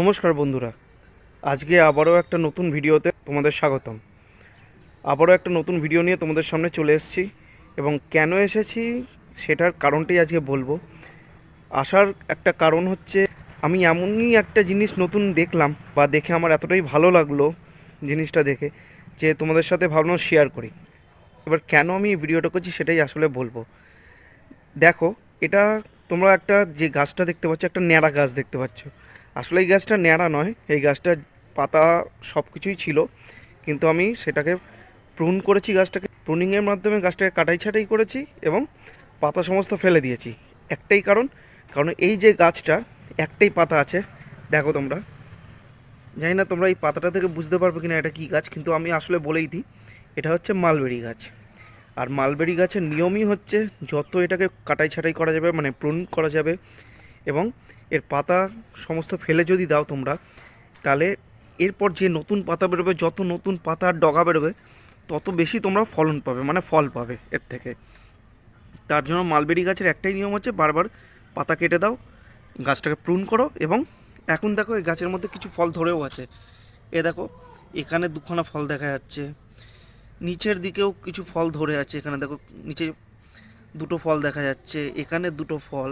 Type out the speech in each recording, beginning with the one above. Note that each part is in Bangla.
নমস্কার বন্ধুরা। আজকে আবারও একটা নতুন ভিডিওতে তোমাদের স্বাগতম। আবারও একটা নতুন ভিডিও নিয়ে তোমাদের সামনে চলে এসেছি এবং কেন এসেছি সেটার কারণটাই আজকে বলব। আসার একটা কারণ হচ্ছে আমি এমনই একটা জিনিস নতুন দেখলাম বা দেখে আমার এতটাই ভালো লাগল জিনিসটা দেখে যে তোমাদের সাথে ভাবলাম শেয়ার করি। এবার কেন আমি ভিডিওটা করছি সেটাই আসলে বলব। দেখো, এটা তোমরা একটা যে গাছটা দেখতে পাচ্ছ, একটা ন্যাড়া গাছ দেখতে পাচ্ছ। আসলে এই গাছটা ন্যাড়া নয়, এই গাছটার পাতা সব কিছুই ছিল, কিন্তু আমি সেটাকে প্রুন করেছি গাছটাকে। প্রুনিংয়ের মাধ্যমে গাছটাকে কাটাই ছাটাই করেছি এবং পাতা সমস্ত ফেলে দিয়েছি। একটাই কারণ কারণ এই যে গাছটা, একটাই পাতা আছে, দেখো তোমরা। জানি না তোমরা এই পাতাটা থেকে বুঝতে পারবে কিনা এটা কী গাছ, কিন্তু আমি আসলে বলেই দিই, এটা হচ্ছে মালবেরি গাছ। আর মালবেরি গাছের নিয়মই হচ্ছে, যত এটাকে কাটাই ছাটাই করা যাবে মানে প্রুন করা যাবে এবং এর পাতা সমস্ত ফেলে যদি দাও তোমরা, তাহলে এরপর যে নতুন পাতা বেরোবে, যত নতুন পাতার ডগা বেরোবে, তত বেশি তোমরা ফলন পাবে মানে ফল পাবে এর থেকে। তার জন্য মালবেরি গাছের একটাই নিয়ম হচ্ছে বারবার পাতা কেটে দাও, গাছটাকে প্রুন করো এবং এখন দেখো এই গাছের মধ্যে কিছু ফল ধরেও আছে। এ দেখো, এখানে দুখানা ফল দেখা যাচ্ছে, নিচের দিকেও কিছু ফল ধরে আছে, এখানে দেখো নিচে দুটো ফল দেখা যাচ্ছে, এখানে দুটো ফল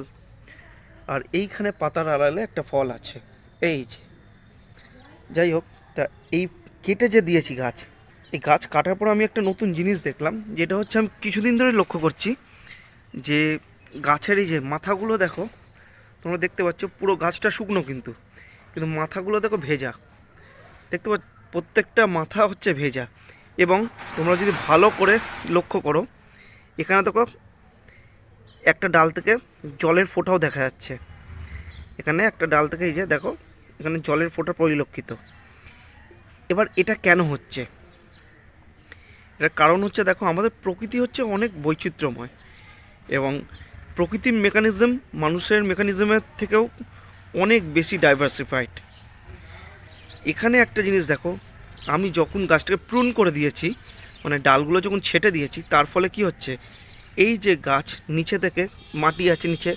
আর এইখানে পাতার আড়ালে একটা ফল আছে। এই যে। যাই হোক, তা এই কেটে যে দিয়েছি গাছ, এই গাছ কাটার পর আমি একটা নতুন জিনিস দেখলাম, যেটা হচ্ছে আমি কিছুদিন ধরে লক্ষ্য করছি যে গাছের এই যে মাথাগুলো দেখো, তোমরা দেখতে পাচ্ছ পুরো গাছটা শুকনো কিন্তু কিন্তু মাথাগুলো দেখো ভেজা। দেখতে পাচ্ছ, প্রত্যেকটা মাথা হচ্ছে ভেজা। এবং তোমরা যদি ভালো করে লক্ষ্য করো, এখানে দেখো একটা ডাল থেকে জলের ফোঁটাও দেখা যাচ্ছে। এখানে একটা ডাল থেকে এই যে দেখো, এখানে জলের ফোঁটা পরিলক্ষিত। এবার এটা কেন হচ্ছে? এটার কারণ হচ্ছে দেখো, আমাদের প্রকৃতি হচ্ছে অনেক বৈচিত্র্যময় এবং প্রকৃতির মেকানিজম মানুষের মেকানিজমের থেকেও অনেক বেশি ডাইভার্সিফাইড এখানে একটা জিনিস দেখো, আমি যখন গাছটাকে প্রুন করে দিয়েছি মানে ডালগুলো যখন ছেটে দিয়েছি, তার ফলে কি হচ্ছে? এই যে গাছ নিচে থেকে মাটি আছে নিচে,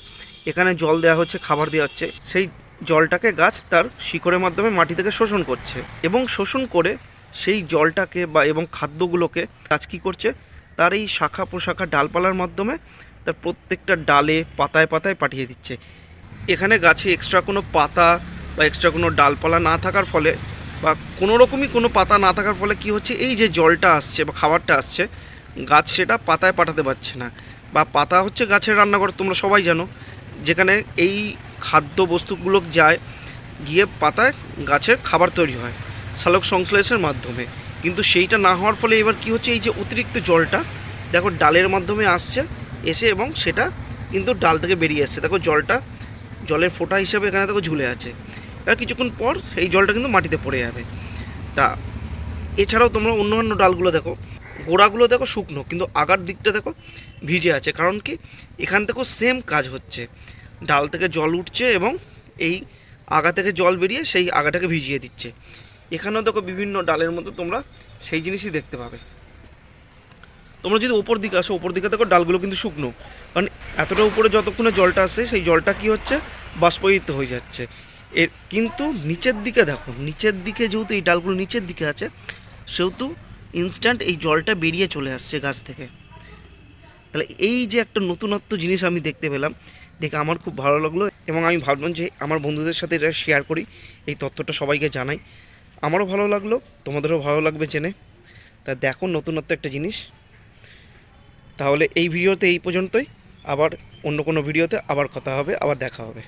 এখানে জল দেওয়া হচ্ছে, খাবার দেওয়া হচ্ছে, সেই জলটাকে গাছ তার শিকড়ের মাধ্যমে মাটি থেকে শোষণ করছে এবং শোষণ করে সেই জলটাকে বা এবং খাদ্যগুলোকে গাছ কী করছে, তার এই শাখা প্রশাখা ডালপালার মাধ্যমে তার প্রত্যেকটা ডালে পাতায় পাতায় পাঠিয়ে দিচ্ছে। এখানে গাছে এক্সট্রা কোনো পাতা বা এক্সট্রা কোনো ডালপালা না থাকার ফলে বা কোনো রকমই কোনো পাতা না থাকার ফলে কি হচ্ছে, এই যে জলটা আসছে বা খাবারটা আসছে গাছ সেটা পাতায় পাঠাতে পারছে না। বা পাতা হচ্ছে গাছের রান্নাঘর তোমরা সবাই জানো। যেখানে এই খাদ্য বস্তুগুলো যায়, গিয়ে পাতায় গাছের খাবার তৈরি হয়, সালোক সংশ্লেষের মাধ্যমে। কিন্তু সেইটা না হওয়ার ফলে এবার কি হচ্ছে, এই যে অতিরিক্ত জলটা, দেখো ডালের মাধ্যমে আসছে, এসে এবং সেটা কিন্তু ডাল থেকে বেরিয়ে আসছে দেখো জলটা, জলের ফোঁটা হিসেবে এখানে দেখো ঝুলে আছে। এবার কিছুক্ষণ পর এই জলটা কিন্তু মাটিতে পড়ে যাবে। তা, এছাড়াও তোমরা অন্য অন্য ডালগুলো দেখো গোড়াগুলো দেখো শুকনো, কিন্তু আগার দিকটা দেখো ভিজে আছে। কারণ কি? এখান থেকেও সেম কাজ হচ্ছে। ডাল থেকে জল উঠছে এবং এই আগা থেকে জল বেরিয়ে সেই আগাটাকে ভিজিয়ে দিচ্ছে। এখানেও দেখো বিভিন্ন ডালের মতো তোমরা সেই জিনিসই দেখতে পাবে। তোমরা যদি ওপর দিকে আসো ওপর দিকে দেখো ডালগুলো কিন্তু শুকনো। কারণ এতটা উপরে যতক্ষণে জলটা আসে, সেই জলটা কি হচ্ছে? বাষ্পয়িত হয়ে যাচ্ছে। এর কিন্তু নিচের দিকে দেখো, নিচের দিকে যেহেতু এই ডালগুলো নিচের দিকে আছে, সেহেতু ইনস্ট্যান্ট এই জলটা বেরিয়ে চলে আসছে গাছ থেকে। তাহলে এই যে একটা নতুনত্ব জিনিস আমি দেখতে পেলাম, দেখে আমার খুব ভালো লাগল এবং আমি ভাবলাম যে আমার বন্ধুদের সাথে এটা শেয়ার করি, এই তথ্যটা সবাইকে জানাই। আমারও ভালো লাগল, তোমাদেরও ভালো লাগবে জেনে। তা দেখো নতুনত্ব একটা জিনিস। তাহলে এই ভিডিওতে এই পর্যন্তই, আবার অন্য কোনো ভিডিওতে আবার কথা হবে, আবার দেখা হবে।